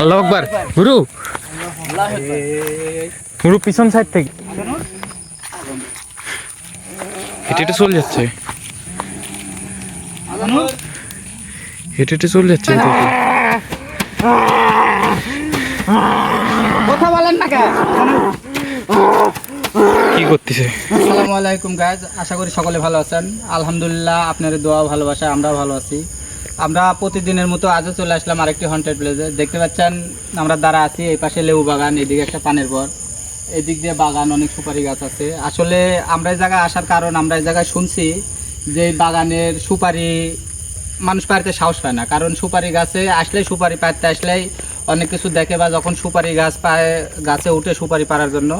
আল্লাহ আকবার। গুরু গুরু পিছন সাইড থেকে। হেঁটে হেঁটে চলে যাচ্ছে। হেঁটে হেঁটে চলে যাচ্ছে কথা বলেন না কে কি করতেছে? আসসালামু আলাইকুম গাইজ আশা করি সকলে ভালো আছেন। আলহামদুলিল্লাহ আপনাদের দোয়া ভালোবাসা আমরা ভালো আছি। আমরা প্রতিদিনের মতো আজও চলে আসলাম আরেকটি হন্টেড প্লেসে দেখতে পাচ্ছেন, আমরা দাঁড়া আছি, এই পাশে লেবু বাগান, এদিকে একটা পানের বর। এদিক দিয়ে বাগান, অনেক সুপারি গাছ আছে। আসলে আমরা এই জায়গায় আসার কারণ, আমরা এই জায়গায় শুনছি যে বাগানের সুপারি মানুষ পাড়তে সাহস পায় না। কারণ সুপারি গাছে আসলেই সুপারি পাড়তে আসলেই অনেক কিছু দেখে বা যখন সুপারি গাছ পায়, গাছে উঠে সুপারি পাড়ার জন্য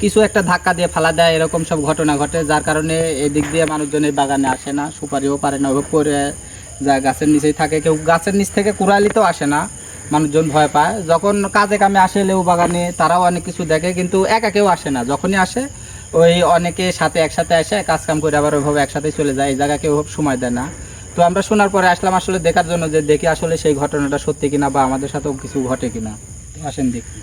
কিছু একটা ধাক্কা দিয়ে ফালা দেয়, এরকম সব ঘটনা ঘটে। যার কারণে এদিক দিয়ে মানুষজন এই বাগানে আসে না, সুপারিও পারে না ওইভাবে পরে যা গাছের নিচেই থাকে। কেউ গাছের নিচ থেকে কুড়ালিতেও আসে না, মানুষজন ভয় পায়। যখন কাজে কামে আসে লেবু বাগানে, তারাও অনেক কিছু দেখে, কিন্তু একা কেউ আসে না। যখনই আসে, ওই অনেকে সাথে একসাথে আসে কাজ কাম করে আবার ওইভাবে একসাথে চলে যায়। এই জায়গা কেউ সময় দেয় না। তো আমরা শোনার পরে আসলাম আসলে দেখার জন্য যে দেখি আসলে সেই ঘটনাটা সত্যি কিনা বা আমাদের সাথেও কিছু ঘটে কিনা। আসেন দেখি।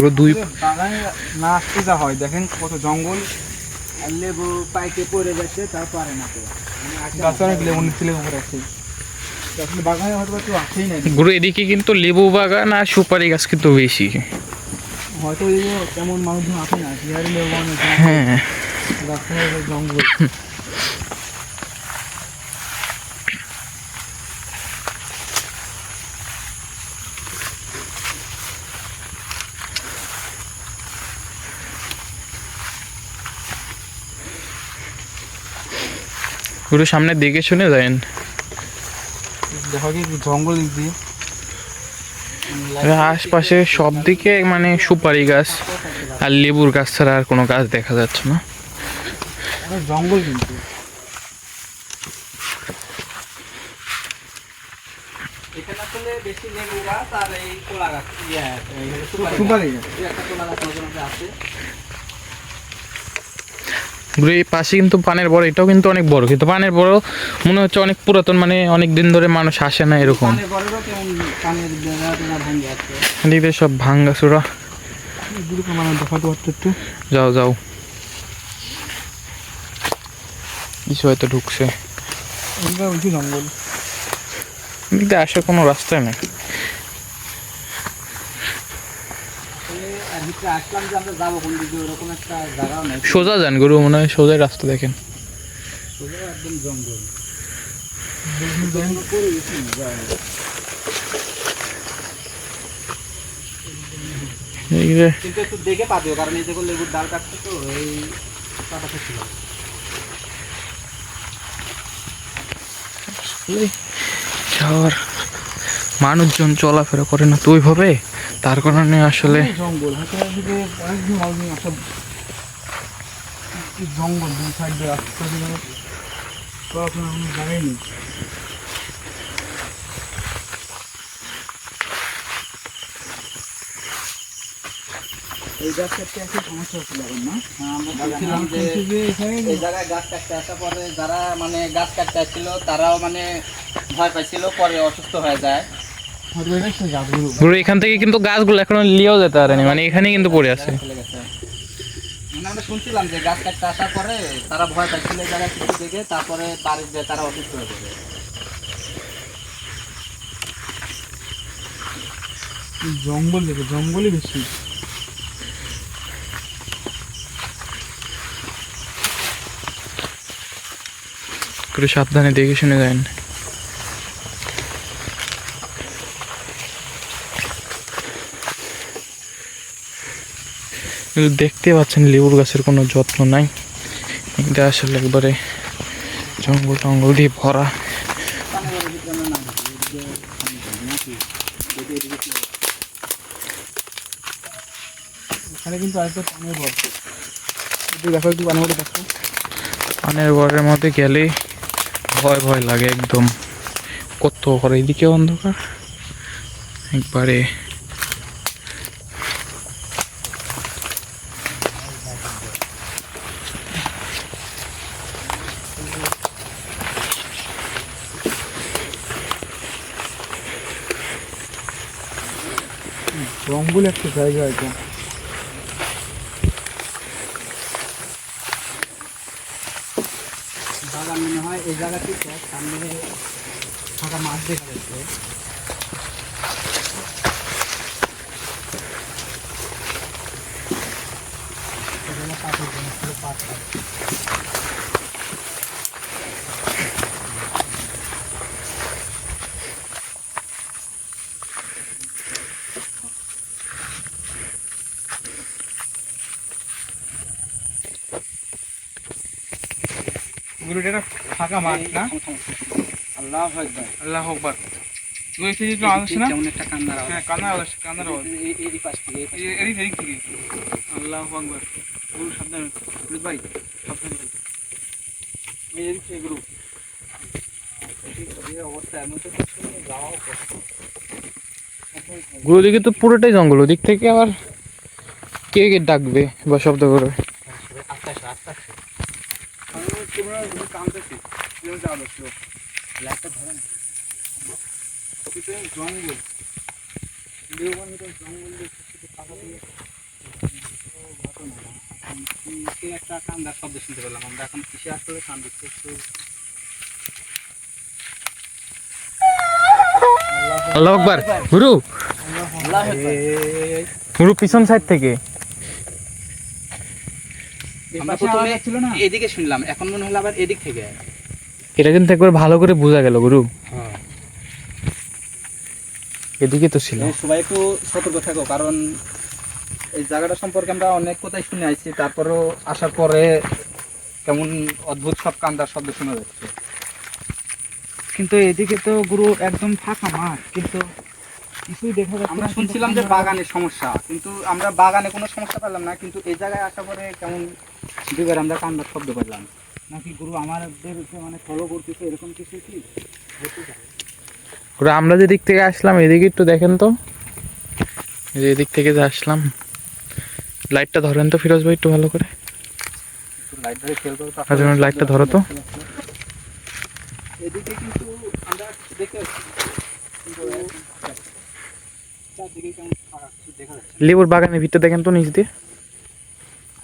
গুরু দুই বাগানে না আসতে যা হয় দেখেন কত জঙ্গল। আর লেবু পাইকে পড়ে যাচ্ছে তার পারে না কেউ। গাছে অনেক লেবু নিচে লেবু পড়ে আছে। আসলে বাগানে হয়তো বা কেউ আসেই না গুরু এদিকে কিন্তু লেবু বাগান আর সুপারি গাছ কিন্তু বেশি। হয়তো এই তেমন মানুষজন আসে না বিহারি লেবু বাগানে হ্যাঁ। জঙ্গল। গুরু সামনে দেখে শুনে যায়েন দেখা কি জঙ্গল দিয়ে। আশপাশে সব দিকে মানে সুপারি গাছ আর লেবুর গাছ ছাড়া আর কোনো গাছ দেখা যাচ্ছে না। জঙ্গল কিন্তু বেশি লেবু গাছ আর এই কলা গাছ ইয়ে, এই সুপারি গাছ এই পাশে কিন্তু পানের বড় এটাও কিন্তু অনেক বড় কিন্তু পানের বড় মনে হচ্ছে অনেক পুরাতন মানে অনেক দিন ধরে মানুষ আসে না এরকম। এদিকে সব ভাঙ্গা চোরা এগুলোকে মানে যাও যাও। কিছু হয়তো ঢুকছে। জঙ্গল? এদিকে আসার কোনো রাস্তাই নেই আসলে আর ভিতরে আসলাম যে আমরা যাব কোন দিকে ওরকম একটা জায়গাও নেই। সোজা যান গুরু মনে হয় সোজা রাস্তা দেখেন। সোজা একদম জঙ্গল। কিন্তু একটু দেখে পাবেও কারণ এই দেখো লেবুর ডাল কাটছে তো এই কাটাতে ছিল। মানুষজন চলাফেরা করে না তো ওইভাবে তার কারণে আসলে জঙ্গল দুই সাইড রাস্তা কোনো জায়গায় নেই। এই একটা সমস্যা হচ্ছিল এখন না? বলছিলাম যে এই জায়গায় গাছ কাটতে আসার পরে যারা মানে গাছ কাটতে আসছিল তারাও মানে ভয় পাইছিল পরে অসুস্থ হয়ে যায়। গাছগুলো গুরু এখান থেকে কিন্তু গাছগুলো এখনও লিয়েও যেতে পারেনি মানে এখানেই কিন্তু পড়ে আছে। মানে আমরা শুনছিলাম যে গাছ কাটতে আসার পরে তারা ভয় পাচ্ছিল এই জায়গায় কিছু দেখে তারপরে বাড়িতে তারা অসুস্থ হয়ে পড়ে। জঙ্গল দেখে জঙ্গলই বেশি। একটু সাবধানে দেখে শুনে যান। কিন্তু দেখতে পাচ্ছেন লেবুর গাছের কোনো যত্ন নাই। এটা আসলে একবারে জঙ্গল টঙ্গল দিয়ে ভরা। এখানে কিন্তু পানের বর একটু দেখো একটু পানের বর দেখো। পানের বরের মধ্যে গেলে ভয় ভয় লাগে একদম। কত ঘর এদিকে অন্ধকার। একবারে রংপুর একটা জায়গা এটা বাগান মনে হয় এই জায়গাটিতে সামনে ফাঁকা মাছ দেখা যাচ্ছে। গুরু এটা ফাঁকা মাঠ না? আল্লাহ আকবার। আল্লাহ আকবার। গুরু এসে যেগুলো আওয়াজ আসছে না? যেমন একটা কান্নার আওয়াজ। হ্যাঁ কান্নার আওয়াজ কান্নার আওয়াজ। এই- পাশ থেকে, এই থেকে। থেকে। আল্লাহ আকবার। গুরু সাবধানে। গুরু ভাই সাবধানে ভাই। এই এদিক থেকে গুরু। গুরু দিকে তো পুরোটাই জঙ্গল ওদিক থেকে আবার কে কে ডাকবে বা শব্দ করবে আস্তে আস্তে, আস্তে আস্তে। আমি তোমরা কামতেছি লাইটটা জঙ্গল। জঙ্গল একটা কান্দার শব্দ শুনতে পেলাম। আমরা এখন কিসে আসলে কান একটু আল্লাহ আকবার। গুরু গুরু পিছন সাইড থেকে। আমরা প্রথমে এদিকে শুনলাম এখন মনে হলো আবার এদিক থেকে। এটা কিন্তু একবার ভালো করে বোঝা গেল গুরু। এদিকে তো ছিল। সবাই একটু সতর্ক থাকো কারণ এই জায়গাটা সম্পর্কে আমরা অনেক কথাই শুনে আসছি তারপরেও আসার পরে কেমন অদ্ভুত সব কান্দার শব্দ শোনা যাচ্ছে। কিন্তু এদিকে তো গুরু একদম ফাঁকা মাঠ কিন্তু কিছুই দেখা যাচ্ছে আমরা শুনছিলাম যে বাগানের সমস্যা কিন্তু আমরা বাগানে কোনো সমস্যা পেলাম না কিন্তু এই জায়গায় আসার পরে কেমন দুবার আমরা কান্দার শব্দ পেলাম নাকি গুরু আমাদের মানে ফলো করতেছে এরকম কিছু কি? গুরু আমরা যে দিক থেকে আসলাম এদিকে একটু দেখেন তো। এদিক থেকে যে আসলাম লাইটটা ধরেন তো ফিরোজ ভাই একটু ভালো করে। একটু লাইট ধরে খেয়াল করো আচ্ছা, লাইটটা ধরো তো। এদিকে কিন্তু আমরা দেখতে লেবুর বাগানের ভিতরে দেখেন তো নিচ দিয়ে।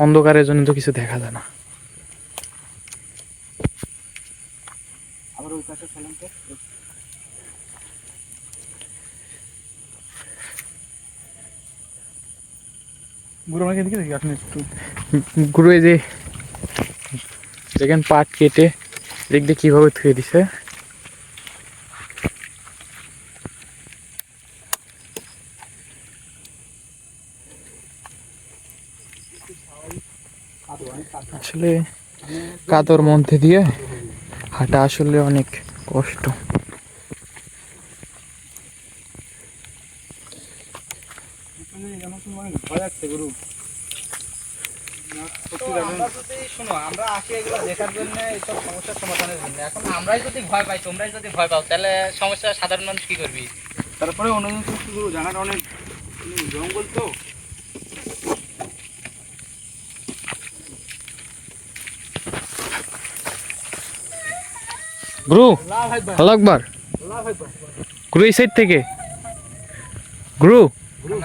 অন্ধকারের জন্য তো কিছু দেখা যায় না। আবার ওই পাশে ফেলাম তো। গুরু আমাকে এদিকে দেখি আসুন একটু গুরু এই যে দেখেন পাট কেটে দিয়ে কীভাবে থুয়ে দিছে। আসলে কাদর মধ্যে দিয়ে হাঁটা আসলে অনেক কষ্ট। সমাধানের জন্য এখন আমরাই যদি ভয় পাই তোমরাই যদি ভয় পাও তাহলে সমস্যা সাধারণ মানুষ কি করবি তারপরে অন্য অনেক জঙ্গল তো। গুরু হলো একবার গুরু, এই সাইড থেকে। গুরু।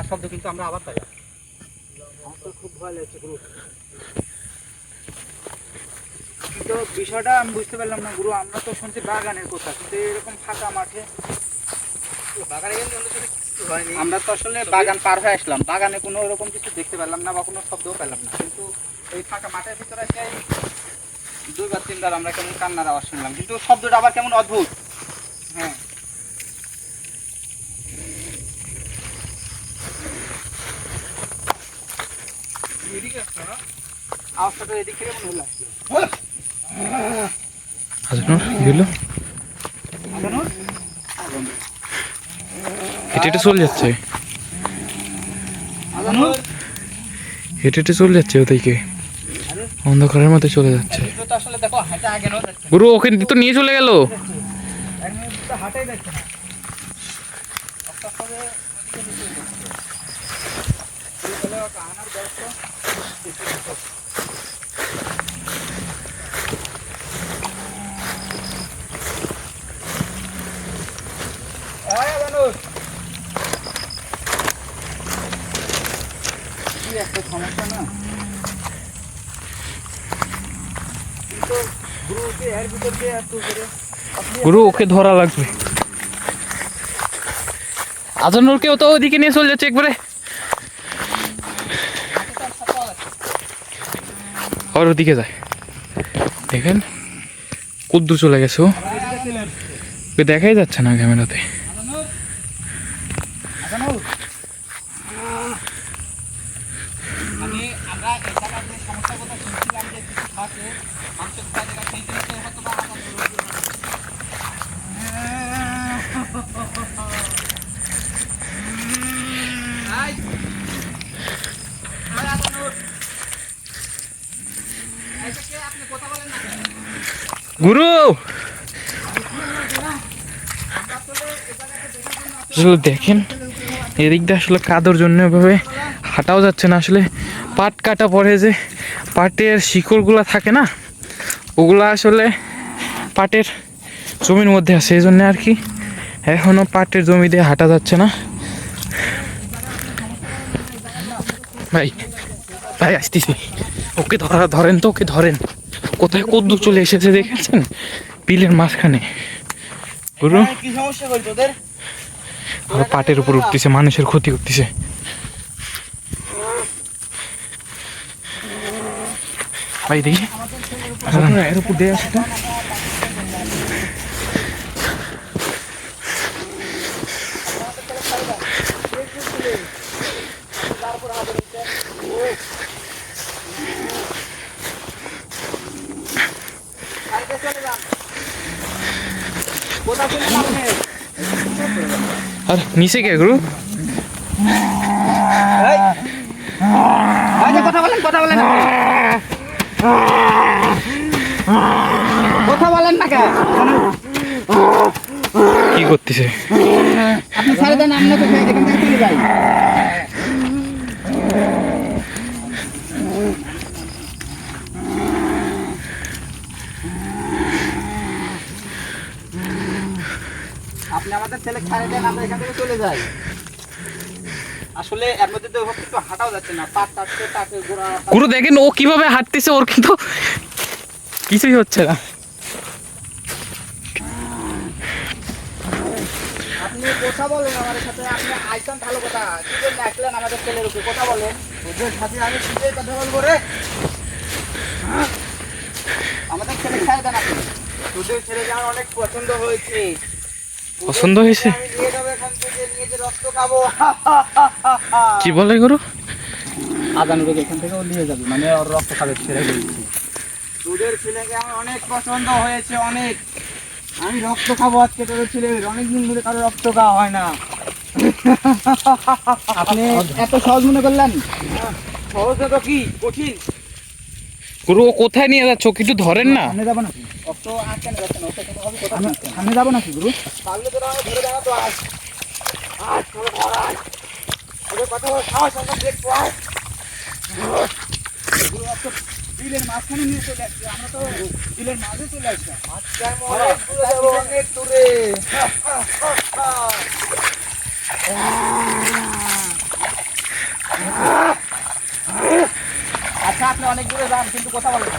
শব্দ কিন্তু আমরা আবার পাই। তো খুব ভয় লাগছে গুরু কিন্তু বিষয়টা আমি বুঝতে পারলাম না, গুরু, আমরা তো শুনছি বাগানের কথা, কিন্তু এরকম ফাঁকা মাঠে বাগানে সাথে কিছু হয়নি। আমরা তো আসলে বাগান পার হয়ে আসলাম, বাগানে কোনো রকম কিছু দেখতে পেলাম না বা কোনো শব্দও পেলাম না। কিন্তু এই ফাঁকা মাঠের ভিতরে এসে দুইবার তিনবার আমরা কেমন কান্নার আওয়াজ শুনলাম। কিন্তু শব্দটা আবার কেমন অদ্ভুত। হ্যাঁ। আওয়াজটা হলো আজানুর গেল আজানুর? হেঁটে হেঁটে চলে যাচ্ছে? হেঁটে হেঁটে চলে যাচ্ছে ওদিকে। অন্ধকারের মধ্যে চলে যাচ্ছে। তো আসলে দেখো হাঁটা আগে গুরু ওকে তো নিয়ে চলে গেল? হাঁটাই যাচ্ছে না। আস্তে করে ওদিকে নিচে যাচ্ছে। তাহলে ওকে আনার ব্যবস্থা এই আজানুর কি একটা সমস্যা না কিন্তু গুরুকে এর ভিতর দিয়ে এত করে গুরু, ওকে ধরা লাগবে। আজানুরকেও তো ওদিকে নিয়ে চলে যাচ্ছে একবারে। আর ওদিকে যায়। দেখেন, কুদ্দু চলে গেছে ও। দেখাই যাচ্ছে না ক্যামেরাতে আমি আমরা এটা যে সমস্যার কথা শুনছিলাম যে কিছু থাকে মানুষের কাজে সেই জিনিসটা হয়তো বা আমাদের আই আই আতানুর এইটা কে আপনি কথা বলেন না কেন? গুরু আসলে দেখেন এদিকটা আসলে কাদর জন্য এভাবে হাঁটাও যাচ্ছে না। আসলে পাট কাটা পরে যে পাটের শিকড়গুলো থাকে না, ওগুলো আসলে পাটের জমির মধ্যে আছে। এই জন্য আর কি এখনও পাটের জমি দিয়ে হাঁটা যাচ্ছে না। ভাই ভাই, আসতেছি। ওকে ধরা, ধরেন তো, ওকে ধরেন। কোথায় কদ্দু চলে এসেছে, দেখেছেন? বিলের মাঝখানে। গুরু কি সমস্যা আরও পাটের উপর উঠতেছে মানুষের ক্ষতি করতেছে। ভাই দেখি। এর উপর দিয়ে আসে আর নিচে কে গুরু? আচ্ছা কথা বলেন কথা বলেন। কথা বলেন না কেন? কি করতেছে? আপনি ছেড়ে দেন আমরা তো এখান থেকে চলে যাই। ছেলে দেন আমরা এখান থেকে চলে যাই। আসলে এর মধ্যে তো হাঁটাও যাচ্ছে না টাটকে গোড়া গুরু দেখেন ও কীভাবে হাঁটতেছে ওর কিন্তু কিছুই হচ্ছে না। আপনি কথা বলেন আমাদের সাথে আপনি আইসন ভালো কথা কি জন্য আসলেন আমাদের ছেলের উপরে কথা বলেন। ওদের সাথে আমি কথা বলব রে। হ্যাঁ? আমাদের ছেলে ছেড়ে দেন আপনি তোদের ছেলেকে আমার অনেক পছন্দ হয়েছে। পছন্দ হয়েছে? আমি নিয়ে যাব এখান থেকে নিয়ে যে রক্ত খাব কি বলে গুরু? আদানুকে এখান থেকে নিয়ে যাবে মানে ওর রক্ত খাবে ছেড়ে ছেলেকে আমার অনেক পছন্দ হয়েছে অনেক। আমি রক্ত খাব আজকে তোদের ছেলের অনেকদিন ধরে কারও রক্ত খাওয়া হয় না। আপনি এত সহজ মনে করলেন? সহজ তো কি? কঠিন। গুরু কোথায় নিয়ে যাচ্ছে? একটু ধরেন না। সামনে যাব নাকি? সামনে যাব নাকি গুরু? বিলের মাঝখানে নিয়ে চলে আসছে আমরা তো বিলের মাঝে চলে আসছি অনেক দূরে আচ্ছা আপনি অনেক দূরে যান কিন্তু কথা বলেন।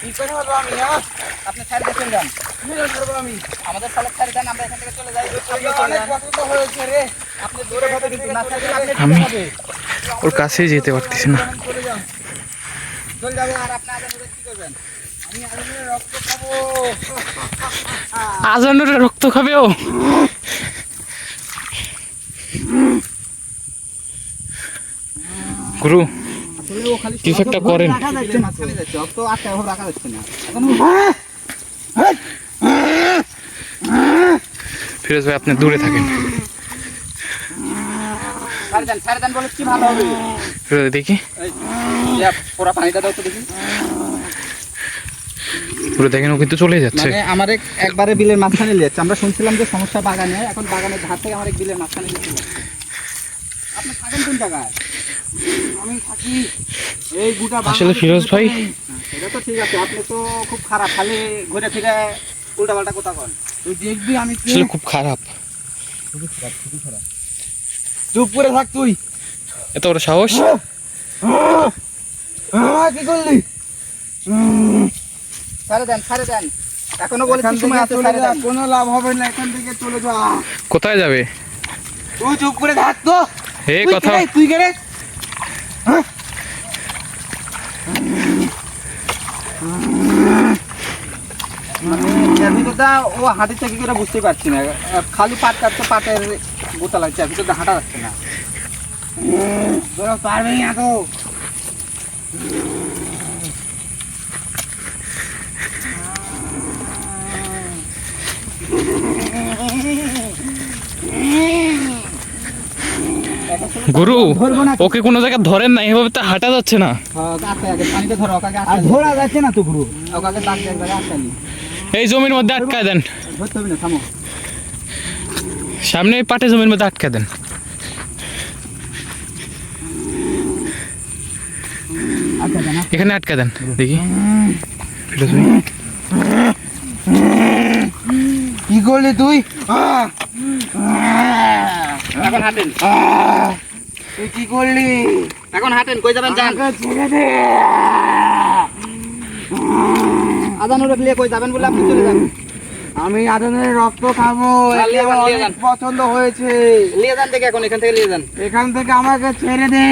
কি করে হলো আমি হ্যাঁ? আপনি দিয়ে চলে যান। আমি আমাদের সালে ছাড়ি দেন আমরা এখান থেকে চলে যাই। হয়েছে রে। আপনি দূরে হবে কিন্তু না আমি ওর কাছেই যেতে পারতেছি না। চলে যাব আর আপনি আগে কি করবেন? রক্ত খাব। আজানুর রক্ত খাবে ও। গুরু কিছু একটা করেন। যাচ্ছে যাচ্ছে যাচ্ছে না। এখন ফিরোজ ভাই আপনি দূরে থাকেন। দেখি। এই, পুরা পানিটা দাও তো দেখি। পুরো দেখেন ও কিন্তু চলে যাচ্ছে। মানে আমার এক- একবারে বিলের মাঝখানে লিয়েছে আমরা শুনছিলাম যে সমস্যা বাগানে এখন বাগানের ধার থেকে আমার এক বিলের মাঝখানে গেছিল আপনি থাকেন কোন জায়গায়? আসলে ফিরোজ ভাই? এটা তো ঠিক আছে আপনি তো খুব খারাপ। খালি ঘুরে ফিরে উল্টা পাল্টা কথা কন তুই দেখবি আমি কি আসলে খুব খারাপ। চুপ করে থাক তুই। এত বড় সাহস? কি করলি? ছাড়ে দেন ছাড়ে দেন। এখনও বলে এখান সময় আছে ছাড়ে দেন। কোনো লাভ হবে না এখান থেকে চলে যা। কোথায় যাবে? তুই চুপ করে থাক তো। কথা। তুই কে এর ও হাঁটিতে কি করে বুঝতে পারছি না। খালি পাট কাটছে, পাটের গোতা লাগছে ভিতরটা হাঁটা যাচ্ছে না। পারবি না গুরু ওকে কোনো জায়গায় ধরেন না এভাবে তো হাঁটা যাচ্ছে না। হ্যাঁ, ধরো যাচ্ছে না তো গুরু। এই জমির মধ্যে আটকায় দেন। সামনে এই পাটে জমির মধ্যে আটকায় দেন। এখানে আটকা দেন দেখি। কি করলি তুই? আহ! এখন হাঁটেন। তুই কি করলি? এখন হাঁটেন কই যাবেন যান। ছেড়ে দে। আদানুর লিয়ে কই যাবেন বলে আপনি চলে যান। আমি আদানের রক্ত খাব। পছন্দ হয়েছে। লিয়ে যান দেখে এখন এখান থেকে লিয়ে যান। এখান থেকে আমাকে ছেড়ে দে।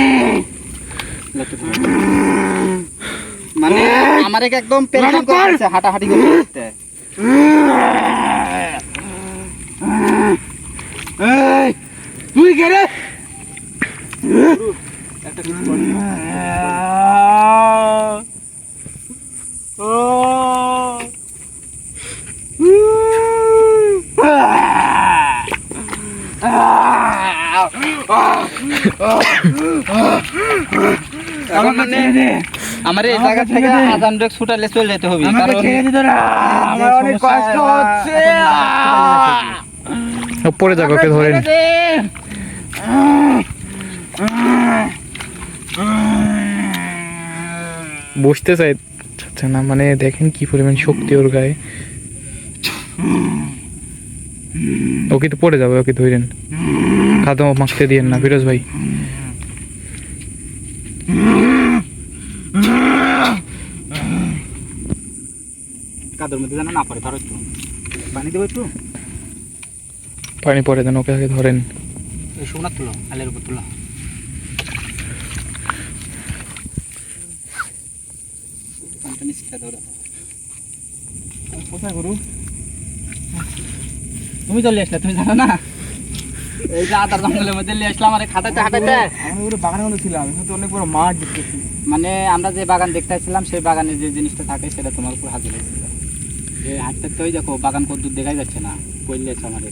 মানে আমার একদম পেরেশান করে হাঁটাহাঁটি করে দিচ্ছে এই, তুই কে রে? একটা কিছু করি। ও এখন মানে আমার এই জায়গা থেকে আজান ব্রেক ছুটালে চলে যেতে হবে। আমাকে কারণ ছেড়ে দিত না। আমার অনেক কষ্ট হচ্ছে। পড়ে ওকে ধরেন। বসতে চাই চাচ্ছে না মানে দেখেন কি পরিমাণ শক্তি ওর গায়ে। ওকে তো পড়ে যাবে ওকে ধরেন। কাদা মাখতে দিয়েন না ফিরোজ ভাই। কাদের মধ্যে যেন না পড়ে ধরো একটু। পানি দেবো একটু? পানি পড়ে দেন ওকে আগে ধরেন। সোনার তুলো আলের উপর তুলো। কোথায় গুরু? তুমি চলে আসলে তুমি জানো না? এই যে আদার জঙ্গলের মধ্যে নিয়ে আসলাম আরে খাটাতে হাঁটাতে আমি বাগানের মধ্যে ছিলাম এখানে তো অনেক বড় মাঠ দেখতেছি। মানে আমরা যে বাগান দেখতে আসছিলাম সেই বাগানে যে জিনিসটা থাকে সেটা তোমার উপর হাজির হয়েছিল। যে হাঁটতে তো দেখো বাগান কদ্দূর দেখাই যাচ্ছে না কইলে আমার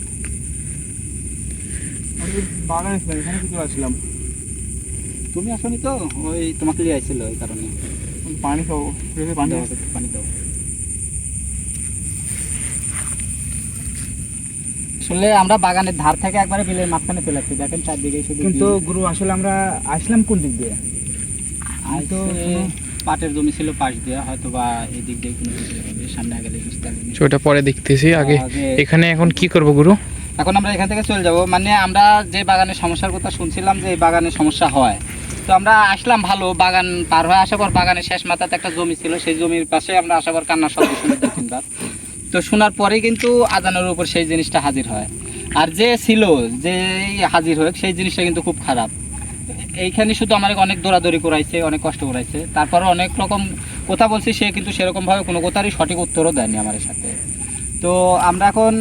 বাগানে ছিলাম এখানে কিছু আসলাম তুমি আসনি তো? ওই তোমাকে নিয়ে আসছিল ওই কারণে। পানি খাব পানি পানি দাও। আসলে আমরা বাগানের ধার থেকে একবারে বিলের মাঝখানে চলে আসছি দেখেন চারদিকে শুধু কিন্তু গুরু আসলে আমরা আসলাম কোন দিক দিয়ে? আর তো পাটের জমি ছিল পাশ দিয়ে হয়তো বা এই দিক দিয়ে কোনো কিছু হবে সামনে গেলে বুঝতে পারবেন ওটা পরে দেখতেছি আগে এখানে এখন কি করব গুরু? এখন আমরা এখান থেকে চলে যাব। মানে আমরা যে বাগানের সমস্যার কথা শুনছিলাম যে এই সমস্যা হয়। তো আমরা আসলাম ভালো, বাগান পার হয়ে আসার পর বাগানের শেষ মাথাতে একটা জমি ছিল। সেই জমির পাশে আমরা আসার পর কান্নার শব্দ শুনে দু তিনবার তো শোনার পরেই কিন্তু আজানের উপর সেই জিনিসটা হাজির হয়। আর যে ছিল যে হাজির হোক, সেই জিনিসটা কিন্তু খুব খারাপ। এইখানে শুধু আমার অনেক দৌড়াদৌড়ি করাইছে, অনেক কষ্ট করাইছে। তারপরে অনেক রকম কথা বলছি, সে কিন্তু সেরকমভাবে কোনো কথারই সঠিক উত্তরও দেয়নি আমার সাথে। তো আমরা এখন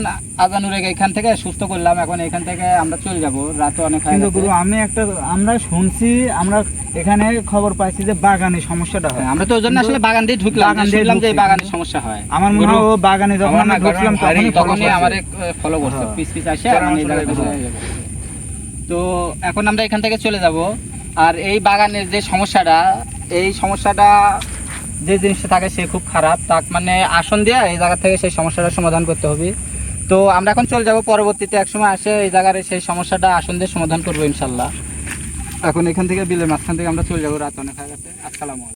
আজানুরে এখান থেকে সুস্থ করলাম এখন এখান থেকে আমরা চলে যাব রাতে অনেক কিন্তু গুরু আমি একটা আমরা শুনছি আমরা এখানে খবর পাইছি যে বাগানে সমস্যাটা হয় হ্যাঁ, আমরা তো ওই জন্য আসলে বাগান দিয়ে ঢুকলাম বাগান যে শুনলাম। বাগানের সমস্যা হয় আমার মনে হয় ও বাগানে যখন আমরা ঢুকলাম তখনই আমার। ফলো করছে। পিস পিস আসে আমি। তো এখন আমরা এখান থেকে চলে যাব আর এই বাগানের যে সমস্যাটা এই সমস্যাটা যে জিনিসটা থাকে সে খুব খারাপ। তাক মানে আসন দিয়ে এই জায়গা থেকে সেই সমস্যাটা সমাধান করতে হবে। তো আমরা এখন চলে যাব, পরবর্তীতে একসময় আসে এই জায়গার সেই সমস্যাটা আসন দিয়ে সমাধান করব ইনশাল্লাহ। এখন এখান থেকে বিলের মাঝখান থেকে আমরা চলে যাব রাত অনেক আলাইকুম।